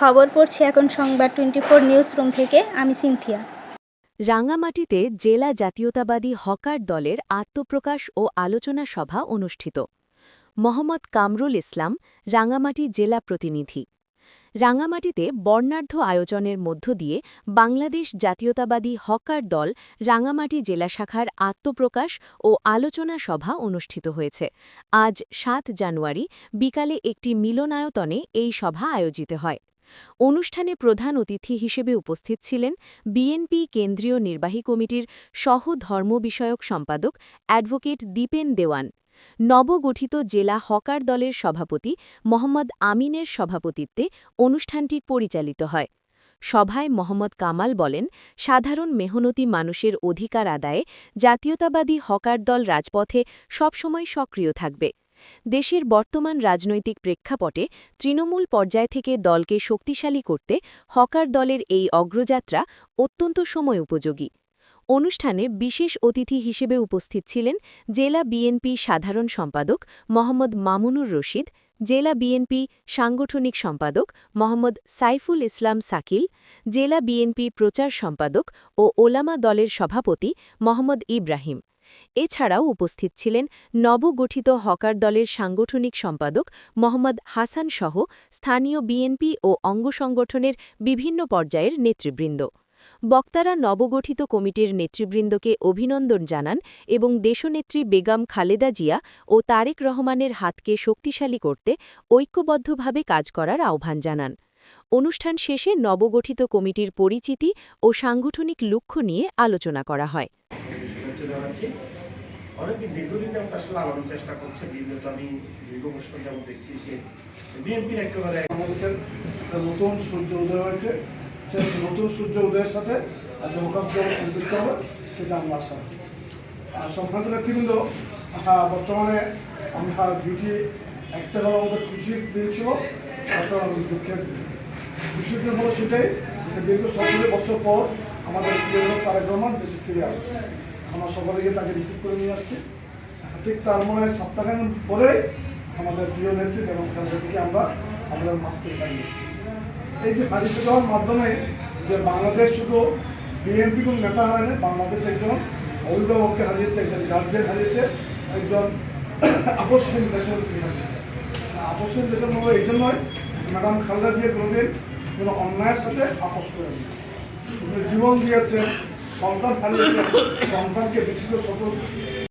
খবর পড়ছি এখন সংবাদ টোয়েন্টি ফোর নিউজ রুম থেকে। আমি সিনথিয়া। রাঙামাটিতে জেলা জাতীয়তাবাদী হকার দলের আত্মপ্রকাশ ও আলোচনা সভা অনুষ্ঠিত। মোহাম্মদ কামরুল ইসলাম, রাঙামাটি জেলা প্রতিনিধি। রাঙামাটিতে বর্ণাঢ্য আয়োজনের মধ্য দিয়ে বাংলাদেশ জাতীয়তাবাদী হকার দল রাঙামাটি জেলা শাখার আত্মপ্রকাশ ও আলোচনা সভা অনুষ্ঠিত হয়েছে। আজ সাত জানুয়ারি, বিকালে একটি মিলনায়তনে এই সভা আয়োজিত হয়। অনুষ্ঠানে প্রধান অতিথি হিসেবে উপস্থিত ছিলেন বিএনপি কেন্দ্রীয় নির্বাহী কমিটির সহ ধর্ম বিষয়ক সম্পাদক অ্যাডভোকেট দীপেন দেওয়ান, নবগঠিত জেলা হকার দলের সভাপতি মোহাম্মদ আমিনের সভাপতিত্বে অনুষ্ঠানটি পরিচালিত হয়। সভায় মোহাম্মদ কামাল বলেন, সাধারণ মেহনতি মানুষের অধিকার আদায়ে জাতীয়তাবাদী হকার দল রাজপথে সবসময় সক্রিয় থাকবে। দেশের বর্তমান রাজনৈতিক প্রেক্ষাপটে তৃণমূল পর্যায় থেকে দলকে শক্তিশালী করতে হকার দলের এই অগ্রযাত্রা অত্যন্ত সময় উপযোগী। অনুষ্ঠানে বিশেষ অতিথি হিসেবে উপস্থিত ছিলেন জেলা বিএনপি সাধারণ সম্পাদক মোহাম্মদ মামুনুর রশিদ, জেলা বিএনপি সাংগঠনিক সম্পাদক মোহাম্মদ সাইফুল ইসলাম সাকিল, জেলা বিএনপি প্রচার সম্পাদক ও ওলামা দলের সভাপতি মোহাম্মদ ইব্রাহিম। এছাড়াও উপস্থিত ছিলেন নবগঠিত হকার দলের সাংগঠনিক সম্পাদক মোহাম্মদ হাসান সহ স্থানীয় বিএনপি ও অঙ্গসংগঠনের বিভিন্ন পর্যায়ের নেতৃবৃন্দ। বক্তারা নবগঠিত কমিটির নেতৃবৃন্দকে অভিনন্দন জানান এবং দেশনেত্রী বেগম খালেদা জিয়া ও তারেক রহমানের হাতকে শক্তিশালী করতে ঐক্যবদ্ধভাবে কাজ করার আহ্বান জানান। অনুষ্ঠান শেষে নবগঠিত কমিটির পরিচিতি ও সাংগঠনিক লক্ষ্য নিয়ে আলোচনা করা হয়। শুভেচ্ছা জানাচ্ছি অনেকে দীর্ঘদিন যাবত আসলে আলোর চেষ্টা করছে বিগত আমি দীর্ঘ বছর যাবত দেখছি সে বিএনপির একেবারে একটা নতুন সূর্য উদয় হয়েছে। সে নতুন সূর্য উদয়ের সাথে আজকে মুখাস্ত সম্পৃক্ত হবে, সেটা আমরা আশা। আর সম্ভ্রান্ত নেতৃবৃন্দ বর্তমানে আমরা বিটি একটা হলো আমাদের খুশির দিন ছিল একটা আমাদের দুঃখের দিন। খুশির দিন হলো সেটাই দীর্ঘ সতেরো বছর পর আমাদের তারেক রহমান দেশে ফিরে আসছে। আমরা সকালে গিয়ে তাকে রিসিভ করে নিয়ে আসছে। ঠিক তার মনে হয় সপ্তাহখান পরে আমাদের প্রিয় নেত্রী বেগম খালেদা থেকে আমরা আমাদের থেকে দাঁড়িয়েছি এই যে হারিয়ে যাওয়ার মাধ্যমে যে বাংলাদেশ শুধু বিএনপি কোন নেতা হারায়নি বাংলাদেশ একজন অভিভাবককে হারিয়েছে, একজন গার্জেন হারিয়েছে, একজন আকর্ষণ দেশের হারিয়েছে। আকর্ষণ দেশের মতো এই জন্যই ম্যাডাম খালেদা জিয়া কোনোদিন কোনো অন্যায়ের সাথে আপোষ করেনি। জীবন দিয়েছেন সন্তান হারিয়েছেন সন্তানকে বিশেষ সফল